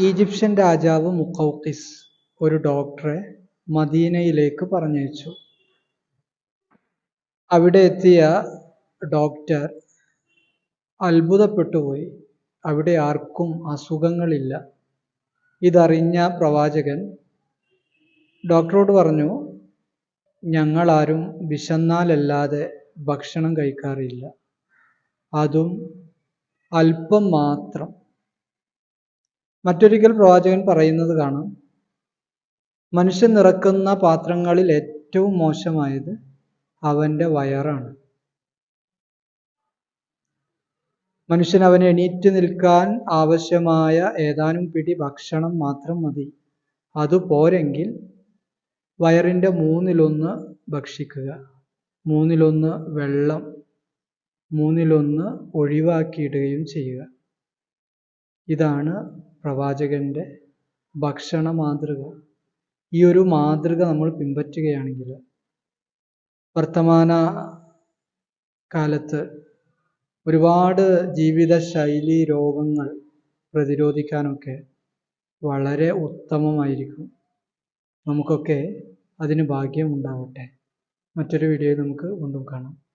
Egyptian രാജാവ് മുക്കൗക്കിസ് ഒരു ഡോക്ടറെ മദീനയിലേക്ക് പറഞ്ഞയച്ചു. അവിടെ എത്തിയ ഡോക്ടർ അത്ഭുതപ്പെട്ടുപോയി. അവിടെ ആർക്കും അസുഖങ്ങളില്ല. ഇതറിഞ്ഞ പ്രവാചകൻ ഡോക്ടറോട് പറഞ്ഞു ഞങ്ങളാരും വിശന്നാലല്ലാതെ ഭക്ഷണം കഴിക്കാറില്ല. അതും അല്പം മാത്രം. മറ്റൊരിക്കൽ പ്രവാചകൻ പറയുന്നത് കാണാം. മനുഷ്യൻ നിറക്കുന്ന പാത്രങ്ങളിൽ ഏറ്റവും മോശമായത് അവന്റെ വയറാണ്. മനുഷ്യൻ അവൻ എണീറ്റ് നിൽക്കാൻ ആവശ്യമായ ഏതാനും പിടി ഭക്ഷണം മാത്രം മതി. അതുപോരെങ്കിൽ വയറിന്റെ മൂന്നിലൊന്ന് ഭക്ഷിക്കുക. മൂന്നിലൊന്ന് വെള്ളം. മൂന്നിലൊന്ന് ഒഴിവാക്കിയിടുകയും ചെയ്യുക. ഇതാണ് പ്രവാചകന്റെ ഭക്ഷണ മാതൃക ഈ ഒരു മാതൃക നമ്മൾ പിൻപറ്റുകയാണെങ്കിൽ വർത്തമാന കാലത്ത് ഒരുപാട് ജീവിതശൈലി രോഗങ്ങൾ പ്രതിരോധിക്കാനൊക്കെ വളരെ ഉത്തമമായിരിക്കും. നമുക്കൊക്കെ അതിന് ഭാഗ്യമുണ്ടാവട്ടെ. മറ്റൊരു വീഡിയോയിൽ നമുക്ക് വീണ്ടും കാണാം.